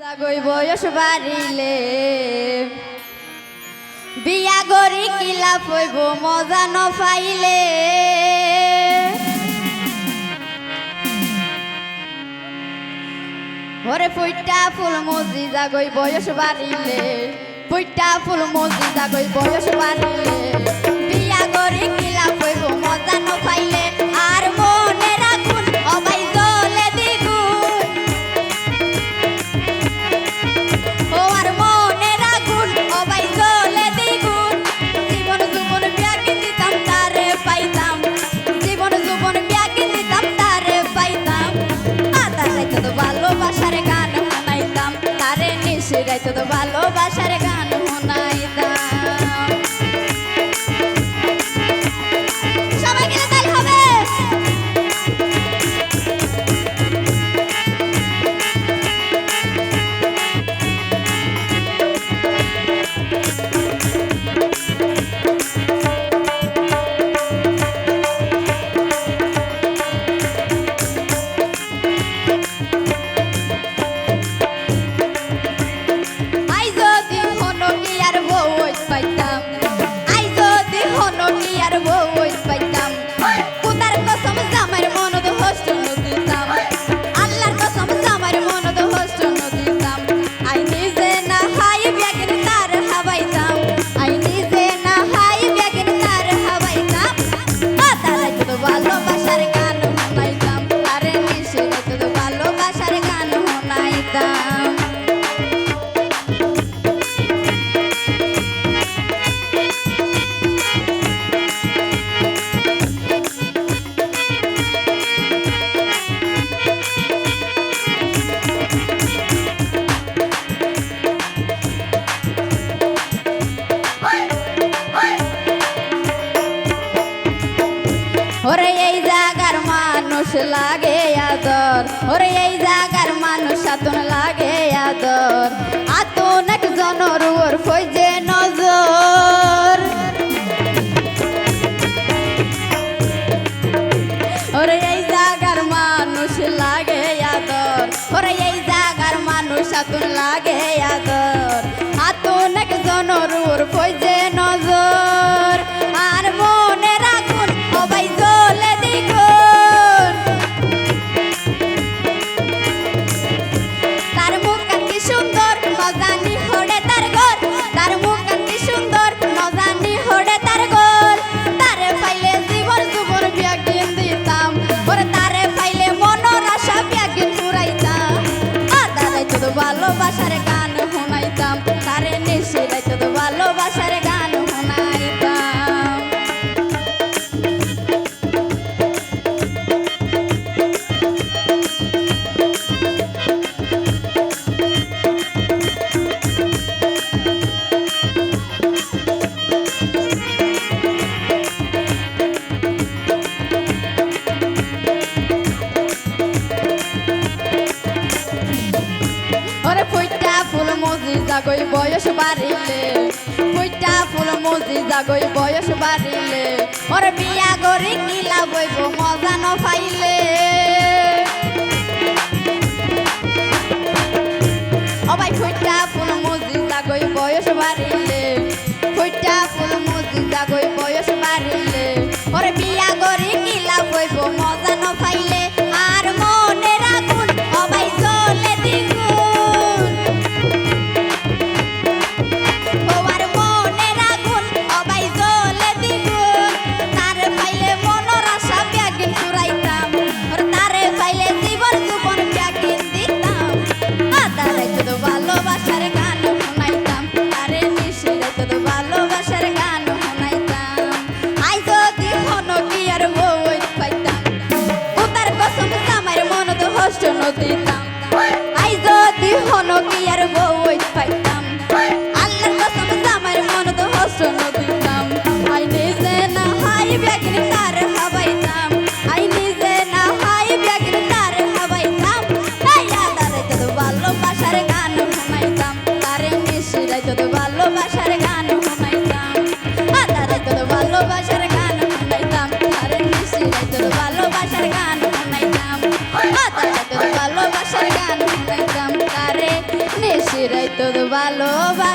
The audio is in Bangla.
জাগই বয়স বাড়িলে। বিয়া গরি কিলা ফইব মজা ন পাইলে। ওরে ফুইটা ফুল মজি জাগই বয়স বাড়িলে। ফুইটা ফুল মজি জাগই বয়স বাড়িলে। বিয়া গরি লাগে আদর। ওরে এই জাগার মানুষ আতন লাগে আদর। আতন একজনের ওর ফইজে নজর। ওরে এই জাগার মানুষ লাগে আদর। ওরে এই জাগার মানুষ আতন লাগে আদর। ভালোবাসার গান শোনাইতাম তারে নিশে রাইতো মজি জাগই বয়স বাড়িলে। ফুইটা ফুল মজি জাগই বয়স বাড়িলে। ওরে বিয়া গরি কিলা বইব মজা ন পাইলে। অবাই ফুইটা ফুল মজি জাগই বয়স বাড়িলে। ফুইটা ফুল মজি জাগই বয়স বাড়িলে। দিতাম আই যদি হনো কি আর বই পাইতাম আল্লাহর কসম জামাইর মন তো হস্ট দিতাম আই নিজে না হাই ব্যাগিন তার হাবাইতাম। আই নিজে না হাই ব্যাগিন তার হাবাইতাম। তাই আদারে তো ভালোবাসার গান শোনাইতাম তারে মিশিরাই তো ভালোবাসার চিরাই তোর ভালোবাসার